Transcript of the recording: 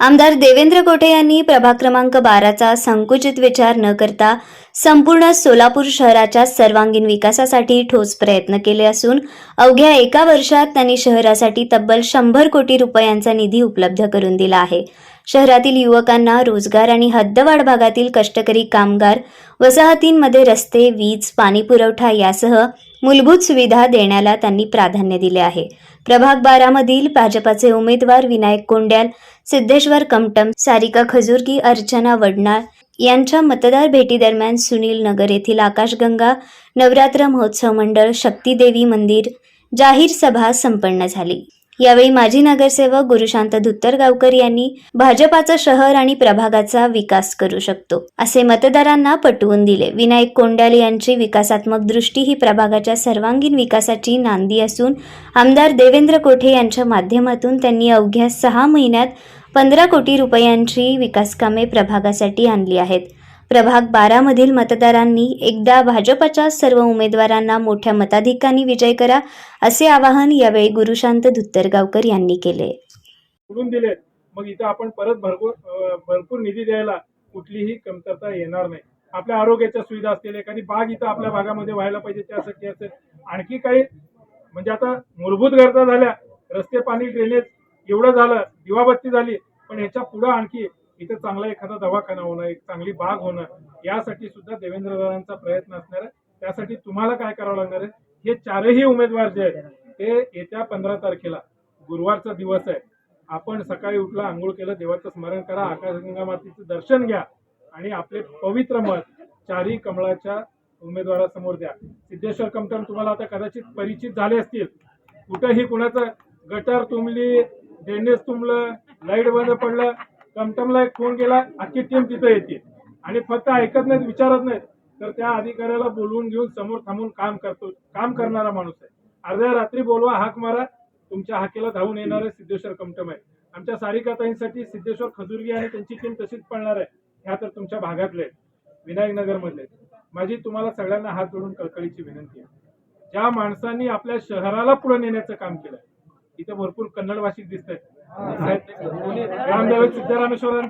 आमदार देवेंद्र कोठे यांनी प्रभाग क्रमांक बाराचा संकुचित विचार न करता संपूर्ण सोलापूर शहराच्या सर्वांगीण विकासासाठी ठोस प्रयत्न केले असून अवघ्या एका वर्षात त्यांनी शहरासाठी तब्बल शंभर कोटी रुपयांचा निधी उपलब्ध करून दिला आहे. शहरातील युवकांना रोजगार आणि हद्दवाढ भागातील कष्टकरी कामगार वसाहतींमध्ये रस्ते वीज पाणी पुरवठा यासह मूलभूत सुविधा देण्याला त्यांनी प्राधान्य दिले आहे. प्रभाग बारामधील भाजपाचे उमेदवार विनायक कोंड्याल सिद्धेश्वर कमटम सारिका खजुरकी अर्चना वडनाळ यांच्या मतदार भेटीदरम्यान सुनील नगर येथील आकाशगंगा नवरात्र महोत्सव मंडळ शक्तीदेवी मंदिर जाहीर सभा संपन्न झाली. यावेळी माजी नगरसेवक गुरुशांत धुत्तरगावकर यांनी भाजपाचा शहर आणि प्रभागाचा विकास करू शकतो असे मतदारांना पटवून दिले. विनायक कोंडाले यांची विकासात्मक दृष्टी ही प्रभागाच्या सर्वांगीण विकासाची नांदी असून आमदार देवेंद्र कोठे यांच्या माध्यमातून त्यांनी अवघ्या सहा महिन्यात पंधरा कोटी रुपयांची विकासकामे प्रभागासाठी आणली आहेत. प्रभाग बारामधील मतदारांनी एकदा भाजपच्या सर्व उमेदवारांना मोठ्या मताधिकांनी विजय करा असे आवाहन यावेळी गुरुशांत धुत्तरगावकर यांनी केले. सोडून दिले मग इथं आपण परत भरपूर भरपूर निधी द्यायला कुठलीही कमतरता येणार नाही. आपल्या आरोग्याच्या सुविधा असतील एखादी बाग इथं आपल्या भागामध्ये व्हायला पाहिजे त्यासाठी असेल. आणखी काही म्हणजे आता मूलभूत गरजा झाल्या. रस्ते पाणी ड्रेनेज एवढं झालं दिवाबत्ती झाली. पण ह्याच्या पुढं आणखी इथं चांगला एखादा दवाखाना होणं एक चांगली बाग होणं यासाठी सुद्धा देवेंद्रदारांचा प्रयत्न असणार आहे. त्यासाठी तुम्हाला काय करावं लागणार आहे? हे चारही उमेदवार जे आहेत ते येत्या पंधरा तारखेला गुरुवारचा दिवस आहे. आपण सकाळी उठला आंघोळ केलं देवाचं स्मरण करा आकाशगंगा मातेचं दर्शन घ्या आणि आपले पवित्र मत चारही कमळाच्या उमेदवारासमोर द्या. सिद्धेश्वर कमटम तुम्हाला आता कदाचित परिचित झाले असतील. कुठंही कुणाचं गटर तुंबली ड्रेनेज तुंबलं लाइट बंद पडलं कमटमला एक फोन केला आजची टीम तिथं येते. आणि फक्त ऐकत नाहीत विचारत नाहीत. तर त्या अधिकाऱ्याला बोलवून घेऊन समोर थांबून काम करतो काम करणारा माणूस आहे. अर्ध्या रात्री बोलवा हाक मारा तुमच्या हाकेला धावून येणार आहे सिद्धेश्वर कमटम आहे आमच्या सारिकाताईंसाठी सिद्धेश्वर खजुरगी आणि त्यांची टीम तशीच पळणार आहे. ह्या तर तुमच्या भागातले आहेत, विनायक नगरमधले माझी तुम्हाला सगळ्यांना हात जोडून कळकळीची विनंती आहे. ज्या माणसांनी आपल्या शहराला पुढे नेण्याचं काम केलं इथे भरपूर कन्नड भाषिक दिसत आहेत रामदेव सिद्धरामेश्वर.